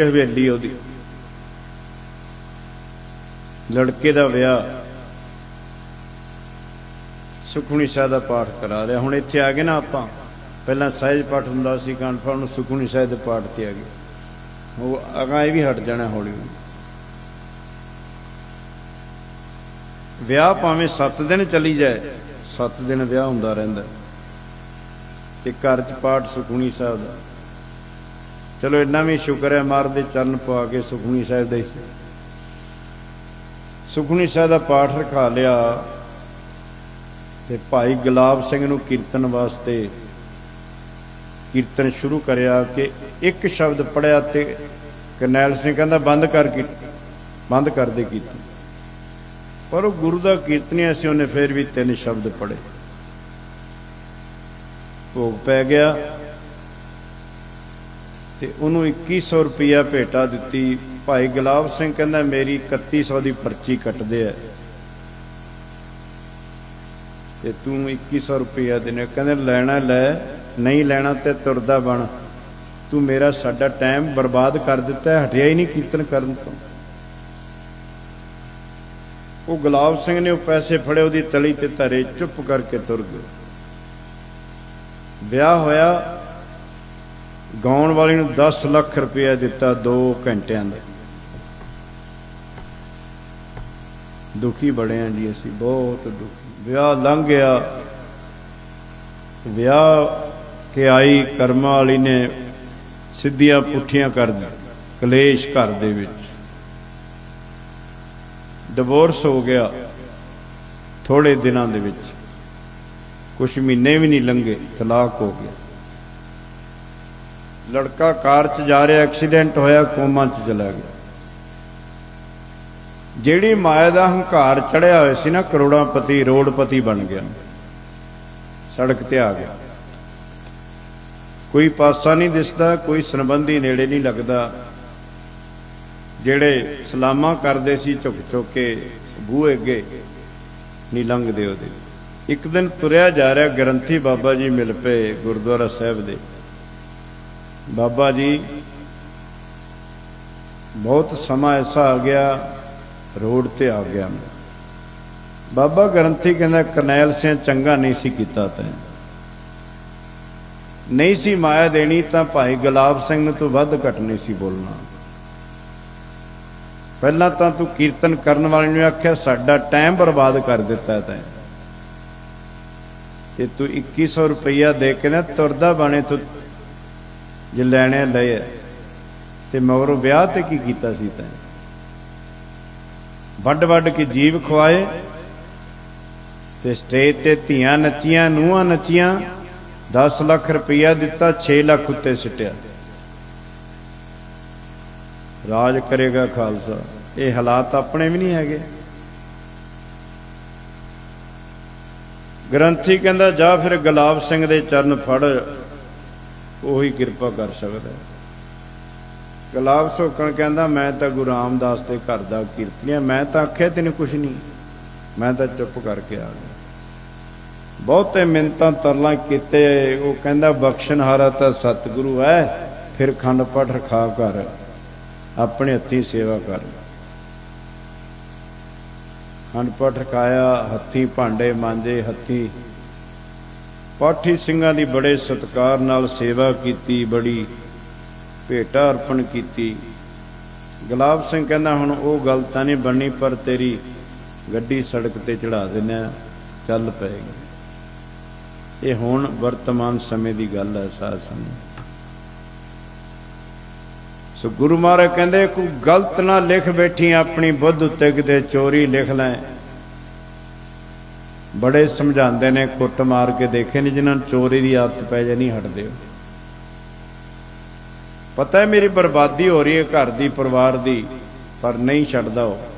ਹਵੇਲੀ ਉਹਦੀ। ਲੜਕੇ ਦਾ ਵਿਆਹ। ਸੁਖਮਨੀ ਸਾਹਿਬ ਦਾ ਪਾਠ ਕਰਾ ਲਿਆ। ਹੁਣ ਇੱਥੇ ਆ ਗਏ ਨਾ ਆਪਾਂ। ਪਹਿਲਾਂ ਸਹਿਜ ਪਾਠ ਹੁੰਦਾ ਸੀ ਕਾਨਫਰ ਨੂੰ ਸੁਖਮਨੀ ਸਾਹਿਬ ਦੇ ਪਾਠ ਤੇ ਆ ਗਏ। ਉਹ ਅਗਾ ਇਹ ਵੀ ਹਟ ਜਾਣਾ ਹੌਲੀ ਹੌਲੀ। ਵਿਆਹ ਭਾਵੇਂ 7 ਦਿਨ ਚੱਲੀ ਜਾਏ 7 ਦਿਨ ਵਿਆਹ ਹੁੰਦਾ ਰਹਿੰਦਾ। ਤੇ ਘਰ ਚ ਪਾਠ ਸੁਖਮਨੀ ਸਾਹਿਬ ਦਾ। ਚਲੋ ਇੰਨਾ ਵੀ ਸ਼ੁਕਰ ਹੈ ਮਾਰ ਦੇ ਚਰਨ ਪਾ ਕੇ ਸੁਖਮਨੀ ਸਾਹਿਬ ਦੇ। ਸੁਖਮਨੀ ਸਾਹਿਬ ਦਾ ਪਾਠ ਰਖਾ ਲਿਆ ਤੇ ਭਾਈ ਗੁਲਾਬ ਸਿੰਘ ਨੂੰ ਕੀਰਤਨ ਵਾਸਤੇ ਕੀਰਤਨ ਸ਼ੁਰੂ ਕਰਿਆ ਕਿ ਇੱਕ ਸ਼ਬਦ ਪੜਿਆ ਤੇ ਕਰਨੈਲ ਸਿੰਘ ਕਹਿੰਦਾ, ਬੰਦ ਕਰ ਕੀ, ਬੰਦ ਕਰ ਦੇ ਕੀਰਤਨ। ਪਰ ਉਹ ਗੁਰੂ ਦਾ ਕੀਰਤਨੀਆ ਸੀ ਉਹਨੇ ਫਿਰ ਵੀ ਤਿੰਨ ਸ਼ਬਦ ਪੜੇ ਭੋਗ ਪੈ ਗਿਆ। ਤੇ ਉਹਨੂੰ 2100 ਰੁਪਇਆ ਭੇਟਾ ਦਿੱਤੀ। ਭਾਈ ਗੁਲਾਬ ਸਿੰਘ ਕਹਿੰਦਾ ਮੇਰੀ 3100 ਦੀ ਪਰਚੀ ਕੱਟਦੇ ਆ। ਤੇ ਤੂੰ 2100 ਰੁਪਇਆ ਦੇਣਾ ਕਹਿੰਦੇ ਲੈਣਾ ਲੈ ਨਹੀਂ ਲੈਣਾ ਤੇ ਤੁਰਦਾ ਬਣ। ਤੂੰ ਮੇਰਾ ਸਾਡਾ ਟਾਈਮ ਬਰਬਾਦ ਕਰ ਦਿੱਤਾ ਹੈ, ਹਟਿਆ ਹੀ ਨਹੀਂ ਕੀਰਤਨ ਕਰਨ ਤੋਂ। ਉਹ ਗੁਲਾਬ ਸਿੰਘ ਨੇ ਉਹ ਪੈਸੇ ਫੜੇ ਉਹਦੀ ਤਲੀ ਤੇ ਧਰੇ ਚੁੱਪ ਕਰਕੇ ਤੁਰ ਗਏ। ਵਿਆਹ ਹੋਇਆ ਗਾਉਣ ਵਾਲੇ ਨੂੰ 10 ਲੱਖ ਰੁਪਇਆ ਦਿੱਤਾ 2 ਘੰਟਿਆਂ ਦਾ। ਦੁਖੀ ਬੜੇ ਆ ਜੀ ਅਸੀਂ, ਬਹੁਤ ਦੁਖੀ। ਵਿਆਹ ਲੰਘ ਗਿਆ। ਵਿਆਹ ਕੇ ਆਈ ਕਰਮਾਂ ਵਾਲੀ ਨੇ ਸਿੱਧੀਆਂ ਪੁੱਠੀਆਂ ਕਰ ਦਿੱਤੀ ਕਲੇਸ਼ ਘਰ ਦੇ ਵਿੱਚ। ਡਿਵੋਰਸ ਹੋ ਗਿਆ ਥੋੜੇ ਦਿਨਾਂ ਦੇ ਵਿੱਚ। ਕੁਝ ਮਹੀਨੇ ਵੀ ਨਹੀਂ ਲੰਘੇ, ਤਲਾਕ ਹੋ ਗਿਆ। ਲੜਕਾ ਕਾਰ 'ਚ ਜਾ ਰਿਹਾ, ਐਕਸੀਡੈਂਟ ਹੋਇਆ, ਕੋਮਾ 'ਚ ਚਲਾ ਗਿਆ। ਜਿਹੜੀ ਮਾਇਆ ਦਾ ਹੰਕਾਰ ਚੜਿਆ ਹੋਇਆ ਸੀ ਨਾ, ਕਰੋੜਾਪਤੀ, ਰੋੜਪਤੀ ਬਣ ਗਿਆ। ਸੜਕ ਤੇ ਆ ਗਿਆ। ਕੋਈ ਪਾਸਾ ਨਹੀਂ ਦਿਸਦਾ, ਕੋਈ ਸੰਬੰਧੀ ਨੇੜੇ ਨਹੀਂ ਲੱਗਦਾ। ਜਿਹੜੇ ਸਲਾਮਾਂ ਕਰਦੇ ਸੀ, ਝੁਕ ਝੁਕ ਕੇ ਬੂਹੇ ਅੱਗੇ ਨਹੀਂ ਲੰਘਦੇ ਉਹਦੇ। ਇੱਕ ਦਿਨ ਤੁਰਿਆ ਜਾ ਰਿਹਾ, ਗ੍ਰੰਥੀ ਬਾਬਾ ਜੀ ਮਿਲ ਪਏ ਗੁਰਦੁਆਰਾ ਸਾਹਿਬ ਦੇ। ਬਾਬਾ ਜੀ, ਬਹੁਤ ਸਮਾਂ ਐਸਾ ਆ ਗਿਆ, ਰੋਡ ਤੇ ਆ ਗਿਆ ਮੈਂ। ਬਾਬਾ ਗ੍ਰੰਥੀ ਕਹਿੰਦਾ ਕਰਨੈਲ ਸਿੰਘ ਚੰਗਾ ਨਹੀਂ ਸੀ ਕੀਤਾ ਤੈਂ। ਨਹੀਂ ਸੀ ਮਾਇਆ ਦੇਣੀ ਤਾਂ ਭਾਈ ਗੁਲਾਬ ਸਿੰਘ ਨੂੰ ਤੂੰ ਵੱਧ ਘਟ ਨਹੀਂ ਸੀ ਬੋਲਣਾ। ਪਹਿਲਾਂ ਤਾਂ ਤੂੰ ਕੀਰਤਨ ਕਰਨ ਵਾਲੇ ਨੂੰ ਆਖਿਆ, ਸਾਡਾ ਟਾਈਮ ਬਰਬਾਦ ਕਰ ਦਿੱਤਾ ਤੈਂ। ਤੇ ਤੂੰ 2100 ਰੁਪਇਆ ਦੇ ਕੇ ਨਾ ਤੁਰਦਾ ਬਾਣੇ ਤੂੰ ਜੇ ਲੈਣੇ ਲਏ ਤੇ ਮਗਰੋਂ ਵਿਆਹ ਤੇ ਕੀ ਕੀਤਾ ਸੀ ਤੈਂ? ਵੱਡ ਵੱਡ ਕੇ ਜੀਵ ਖਵਾਏ ਤੇ ਸਟੇਜ ਤੇ ਧੀਆਂ ਨੱਚੀਆਂ, ਨੂੰਹਾਂ ਨੱਚੀਆਂ 10 ਲੱਖ ਰੁਪਇਆ ਦਿੱਤਾ 6 ਲੱਖ ਉੱਤੇ ਸਿੱਟਿਆ। ਰਾਜ ਕਰੇਗਾ ਖਾਲਸਾ। ਇਹ ਹਾਲਾਤ ਆਪਣੇ ਵੀ ਨਹੀਂ ਹੈਗੇ। ਗ੍ਰੰਥੀ ਕਹਿੰਦਾ, ਜਾ ਫਿਰ ਗੁਲਾਬ ਸਿੰਘ ਦੇ ਚਰਨ ਫੜ ਉਹੀ ਕਿਰਪਾ ਕਰ ਸਕਦਾ ਹੈ। ਗੁਲਾਬ ਸੋਕਣ ਕਹਿੰਦਾ, ਮੈਂ ਤਾਂ ਗੁਰੂ ਰਾਮਦਾਸ ਦੇ ਘਰ ਦਾ ਕੀਰਤਨੀਆ ਮੈਂ ਤਾਂ ਆਖਿਆ, ਤੈਨੂੰ ਕੁਛ ਨਹੀਂ। ਮੈਂ ਤਾਂ ਚੁੱਪ ਕਰਕੇ ਆ ਗਿਆ। ਬਹੁਤੇ ਮਿੰਤਾਂ ਤਰਲਾਂ ਕੀਤੇ, ਉਹ ਕਹਿੰਦਾ, ਬਖਸ਼ਣਹਾਰਾ ਤਾਂ ਸਤਿਗੁਰੂ ਹੈ। ਫਿਰ ਖੰਡ ਪਾਠ ਰਖਾ ਕਰ। ਆਪਣੇ ਹੱਥੀ ਸੇਵਾ ਕਰ। ਖੰਡ ਪਾਠ ਰਖਾਇਆ, ਹੱਥੀ ਭਾਂਡੇ ਮਾਂਜੇ, ਹੱਥੀ ਪਾਠੀ ਸਿੰਘਾਂ ਦੀ ਬੜੇ ਸਤਕਾਰ ਨਾਲ ਸੇਵਾ ਕੀਤੀ, ਬੜੀ ਭੇਟਾ ਅਰਪਣ ਕੀਤੀ। ਗੁਲਾਬ ਸਿੰਘ ਕਹਿੰਦਾ, ਹੁਣ ਉਹ ਗੱਲ ਤਾਂ ਨਹੀਂ ਬਣਨੀ, ਪਰ ਤੇਰੀ ਗੱਡੀ ਸੜਕ ਤੇ ਚੜਾ ਦਿੰਨੇ ਚੱਲ ਪਏਗੀ। ਇਹ ਹੁਣ ਵਰਤਮਾਨ ਸਮੇਂ ਦੀ ਗੱਲ ਹੈ ਸਾਧ ਸੰਗਤ। ਸੋ ਗੁਰੂ ਮਹਾਰਾਜ ਕਹਿੰਦੇ, ਕੋਈ ਗਲਤ ਨਾ ਲਿਖ ਬੈਠੀ, ਆਪਣੀ ਬੁੱਧ ਉੱਤੇ ਕਿਤੇ ਚੋਰੀ ਲਿਖ ਲੈ। ਬੜੇ ਸਮਝਾਉਂਦੇ ਨੇ, ਕੁੱਟ ਮਾਰ ਕੇ ਦੇਖੇ ਨੇ ਜਿਨ੍ਹਾਂ ਨੂੰ ਚੋਰੀ ਦੀ ਆਦਤ ਪੈ ਜਾ, ਨਹੀਂ ਹਟਦੇ ਪਤਾ ਹੈ ਮੇਰੀ ਬਰਬਾਦੀ ਹੋ ਰਹੀ ਹੈ ਘਰ ਦੀ, ਪਰਿਵਾਰ ਦੀ, ਪਰ ਨਹੀਂ ਛੱਡਦਾ ਉਹ।